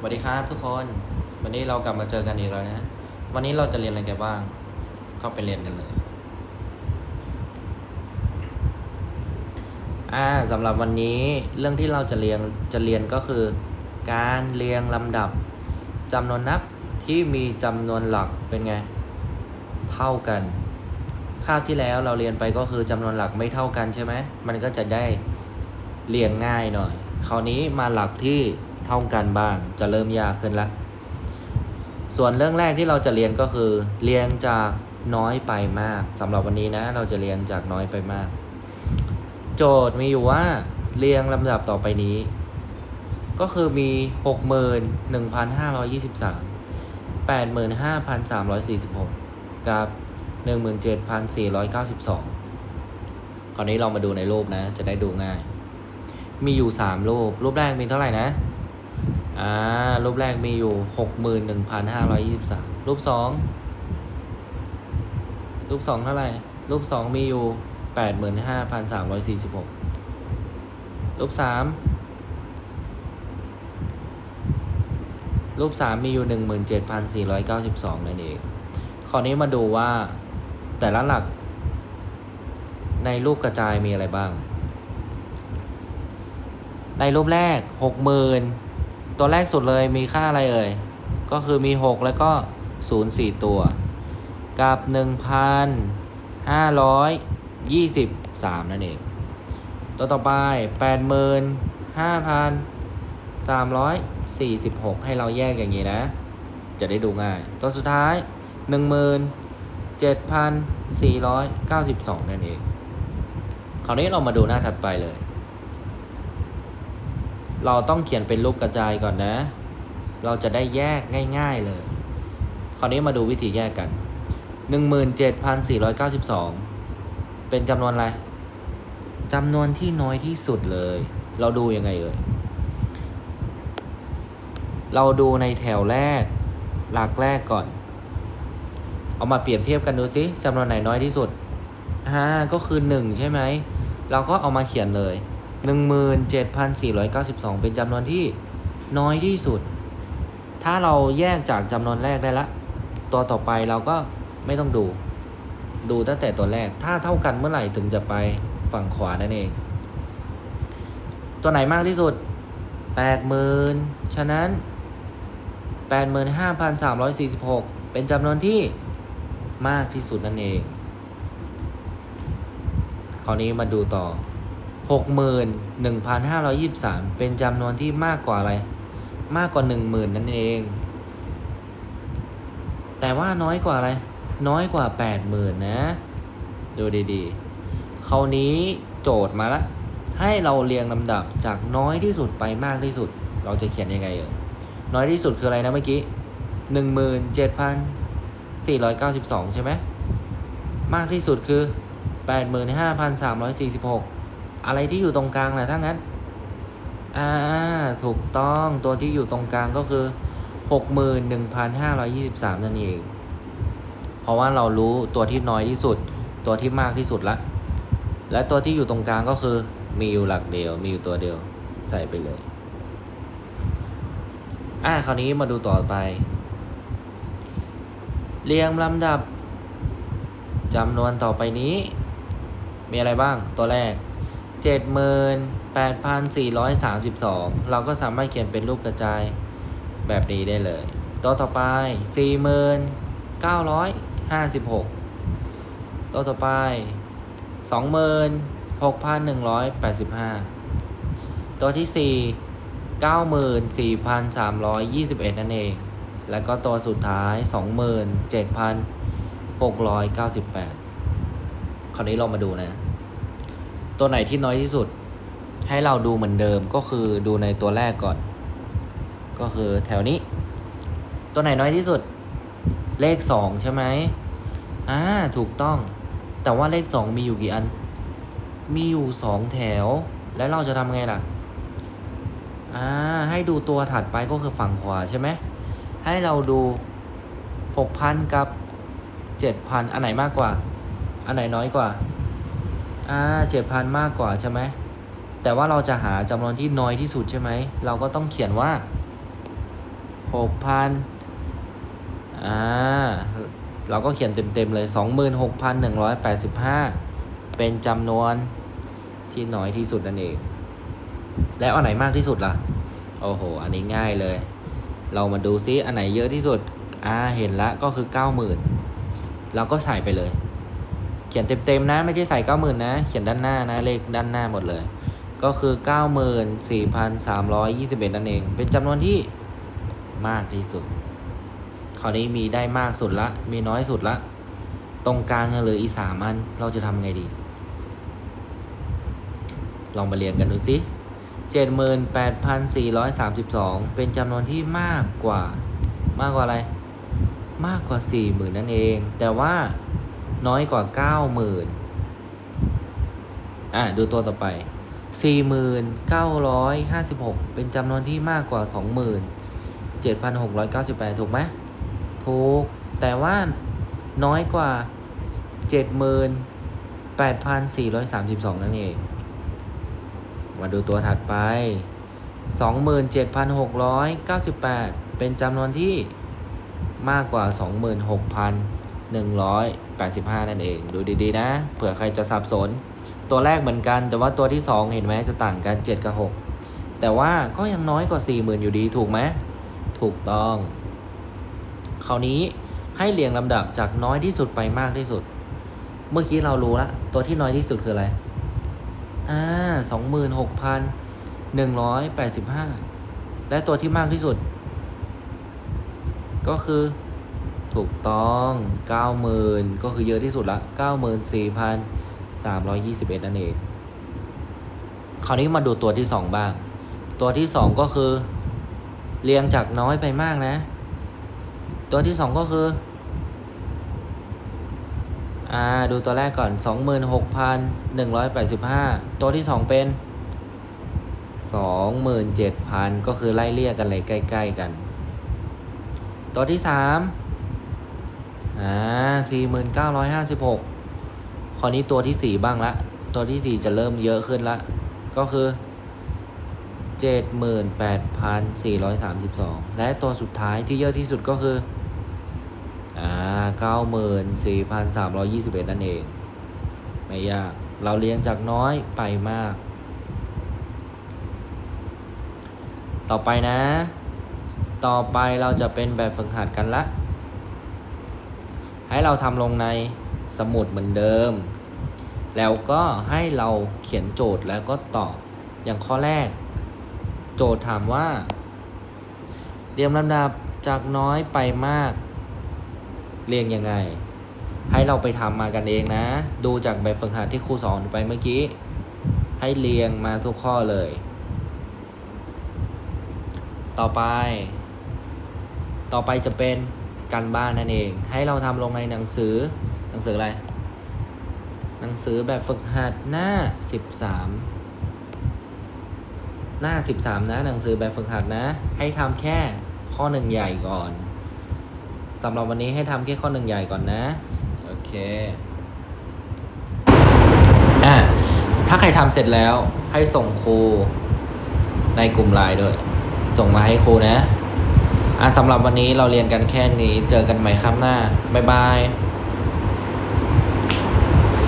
สวัสดีครับทุกคน วันนี้เรากลับมาเจอกันอีกแล้วนะ วันนี้เราจะเรียนอะไรกันบ้าง เข้าไปเรียนกันเลย อ่าสำหรับวันนี้เรื่องที่เราจะเรียนจะเรียนก็คือ การเรียงลำดับจำนวนนับที่มีจำนวนหลักเป็นไง เท่ากันคาบที่แล้วเราเรียนไปก็คือจำนวนหลักไม่เท่ากันใช่ไหมมันก็จะได้เรียงง่ายหน่อย คราวนี้มาหลักที่ เท่ากันบ้าง จะเริ่มยากขึ้นละส่วนเรื่องแรกที่เราจะเรียนก็คือเรียงจากน้อยไปมากสำหรับวันนี้นะ เราจะเรียงจากน้อยไปมาก โจทย์มีอยู่ว่าเรียงลำดับต่อไปนี้ ก็คือมี 61,523 85,346 กับ 17,492 คราวนี้เรามาดูในรูปนะ จะได้ดูง่าย มีอยู่ 3 รูป รูปแรกมีเท่าไหร่นะ อ่า รูปแรกมีอยู่ 61,523 รูป 2 รูป 2 เท่าไหร่ รูป 2 มีอยู่ 85,346 รูป 3 รูป 3 มีอยู่ 17,492 นั่นเองคราวนี้มาดูว่าแต่ละหลักในรูปกระจายมีอะไรบ้าง ในรูปแรก 60,000 ตัวแรกสุดเลยมีค่าอะไรเอ่ย ก็คือมี 6 แล้วก็ 0 4 ตัว กับ 1,523 นั่นเอง ตัวต่อไป 85,346 ให้เราแยกอย่างนี้นะ จะได้ดูง่าย ตัวสุดท้าย 17,492 นั่นเอง คราวนี้เรามาดูหน้าถัดไปเลย เราต้องเขียนเป็นรูปกระจายก่อนนะ เราจะได้แยกง่าย ๆเลย คราวนี้มาดูวิธีแยกกัน 17,492 เป็นจำนวนอะไรจำนวนที่น้อยที่สุดเลย เราดูยังไงเอ่ย เราดูในแถวแรก หลักแรกก่อน เอามาเปรียบเทียบกันดูสิจำนวนไหนน้อยที่สุด อ่า ก็คือ 1 ใช่ไหม เราก็เอามาเขียนเลย 17,492 เป็นจำนวนที่น้อยที่สุด ถ้าเราแยกจากจำนวนแรกได้ละ ตัวต่อไปเราก็ไม่ต้องดู ดูตั้งแต่ตัวแรก ถ้าเท่ากันเมื่อไหร่ถึงจะไปฝั่งขวานั่นเอง ตัวไหนมากที่สุด 80,000 ฉะนั้น 85,346 เป็นจำนวนที่มากที่สุดนั่นเอง คราวนี้มาดูต่อ 61,523 เป็นจำนวนที่มากกว่าอะไร มากกว่า 10,000 นั่นเอง แต่ว่าน้อยกว่าอะไร น้อยกว่า 80,000 นะ ดูดีๆ คราวนี้โจทย์มาละ ให้เราเรียงลำดับจากน้อยที่สุดไปมากที่สุด เราจะเขียนยังไงเอ่ย น้อยที่สุดคืออะไรนะเมื่อกี้ 17,492 ใช่ไหม มากที่สุดคือ 85,346 อะไรที่อยู่ตรงกลางแหละถ้างั้น อ่า ถูกต้องตัวที่อยู่ตรงกลางก็คือ 61,523 นั่นเอง เพราะว่าเรารู้ตัวที่น้อยที่สุด ตัวที่มากที่สุดละ และตัวที่อยู่ตรงกลางก็คือ มีอยู่หลักเดียว มีอยู่ตัวเดียว ใส่ไปเลย อ่า คราวนี้มาดูต่อไป เรียงลำดับจำนวนต่อไปนี้ มีอะไรบ้าง ตัวแรก 78,432 เราก็สามารถเขียนเป็นรูปกระจายแบบนี้ได้เลย ตัวต่อไป40,956 ตัวต่อไป 26,185 ตัวที่ 4 94,321 นั่นเอง แล้วก็ตัวสุดท้าย 27,698 คราวนี้เรามาดูนะ ตัวไหนที่น้อยที่สุด ให้เราดูเหมือนเดิมก็คือดูในตัวแรกก่อน ก็คือแถวนี้ ตัวไหนน้อยที่สุด เลขสองใช่ไหมอ่าถูกต้อง แต่ว่าเลขสองมีอยู่กี่อัน มีอยู่สองแถว แล้วเราจะทำไงล่ะอ่าให้ดูตัวถัดไปก็คือฝั่งขวาใช่ไหมให้เราดูหกพันกับเจ็ดพันอันไหนมากกว่า อันไหนน้อยกว่า อ่าเจ็ดพันมากกว่าใช่ไหมแต่ว่าเราจะหาจำนวนที่น้อยที่สุดใช่ไหม เราก็ต้องเขียนว่าหกพันอ่า เราก็เขียนเต็มๆเลยสองหมื่นหกพันหนึ่งร้อยแปดสิบห้าเป็นจำนวนที่น้อยที่สุดนั่นเอง แล้วอันไหนมากที่สุดล่ะ โอ้โห อันนี้ง่ายเลย เรามาดูซิอันไหนเยอะที่สุด อ่า เห็นละก็คือเก้าหมื่นเราก็ใส่ไปเลย ขียนเต็มๆนะ ไม่ใช่ใส่เก้าหมื่นนะ เขียนด้านหน้านะ เลขด้านหน้าหมดเลย ก็คือเก้าหมื่นสี่พันสามร้อยยี่สิบเอ็ดนั่นเอง เป็นจำนวนที่มากที่สุด คราวนี้มีได้มากสุดละ มีน้อยสุดละ ตรงกลางเหลืออีสามัน เราจะทำไงดี ลองมาเรียนกันดูสิเจ็ดหมื่นแปดพันสี่ร้อยสามสิบสองเป็นจำนวนที่มากกว่ามากกว่าอะไร มากกว่าสี่หมื่นนั่นเอง แต่ว่า น้อยกว่าเก้าหมื่นอะดูตัวต่อไปสี่หมื่นเก้าร้อยห้าสิบหกเป็นจำนวนที่มากกว่าสองหมื่นเจ็ดพันหกร้อยเก้าสิบแปดถูกไหมถูก แต่ว่าน้อยกว่าเจ็ดหมื่นแปดพันสี่ร้อยสามสิบสองนั่นเอง มาดูตัวถัดไป 27,698 เป็นจำนวนที่มากกว่า 185 นั่นเอง ดูดีๆนะ เผื่อใครจะสับสน ตัวแรกเหมือนกัน แต่ว่าตัวที่ 2 เห็นไหมจะต่างกัน 7 กับ 6 แต่ว่าก็ยังน้อยกว่า 40,000 อยู่ดีถูกไหมถูกต้อง คราวนี้ให้เรียงลำดับจากน้อยที่สุดไปมากที่สุด เมื่อกี้เรารู้ละตัวที่น้อยที่สุดคืออะไรอ่าสองหมื่นหกพันหนึ่งร้อยแปดสิบห้าและตัวที่มากที่สุด ก็คือ ถูกต้องเก้าหมื่นก็คือเยอะที่สุดละเก้าหมื่นสี่พันสามร้อยยี่สิบเอ็ดนั่นเอง คราวนี้มาดูตัวที่สองบ้าง ตัวที่สองก็คือ เรียงจากน้อยไปมากนะ ตัวที่สองก็คือ อ่า ดูตัวแรกก่อน 26,185 ตัวที่ 2 เป็น 27,000 ก็คือไล่เลี่ยกันเลยใกล้ ๆ กันตัวที่3 อ่า4,956คราวนี้ตัวที่4บ้างละ ตัวที่4จะเริ่มเยอะขึ้นละ ก็คือ78,432และตัวสุดท้ายที่เยอะที่สุดก็คือ อ่าเก้าหมื่นสี่พันสามร้อยี่สิบเอ็ดนั่นเอง ไม่ยาก เราเรียงจากน้อยไปมาก ต่อไปนะ ต่อไปเราจะเป็นแบบฝึกหัดกันละ ให้เราทำลงในสมุดเหมือนเดิม แล้วก็ให้เราเขียนโจทย์แล้วก็ตอบอย่างข้อแรก โจทย์ถามว่า เรียงลำดับจากน้อยไปมาก เรียงยังไง ให้เราไปทำมากันเองนะ ดูจากแบบฝึกหัดที่ครูสอนไปเมื่อกี้ ให้เรียงมาทุกข้อเลย ต่อไป ต่อไปจะเป็น การบ้านนั่นเอง ให้เราทำลงในหนังสือหนังสืออะไร หนังสือแบบฝึกหัดหน้า13หน้า13นะหนังสือแบบฝึกหัดนะ ให้ทำแค่ข้อหนึ่งใหญ่ก่อนสำหรับวันนี้ให้ทำแค่ข้อหนึ่งใหญ่ก่อนนะ โอเคอะถ้าใครทำเสร็จแล้วให้ส่งครูในกลุ่มไลน์ด้วย ส่งมาให้ครูนะ อะสำหรับวันนี้เราเรียนกันแค่นี้ เจอกันใหม่ครั้งหน้า บ๊ายบาย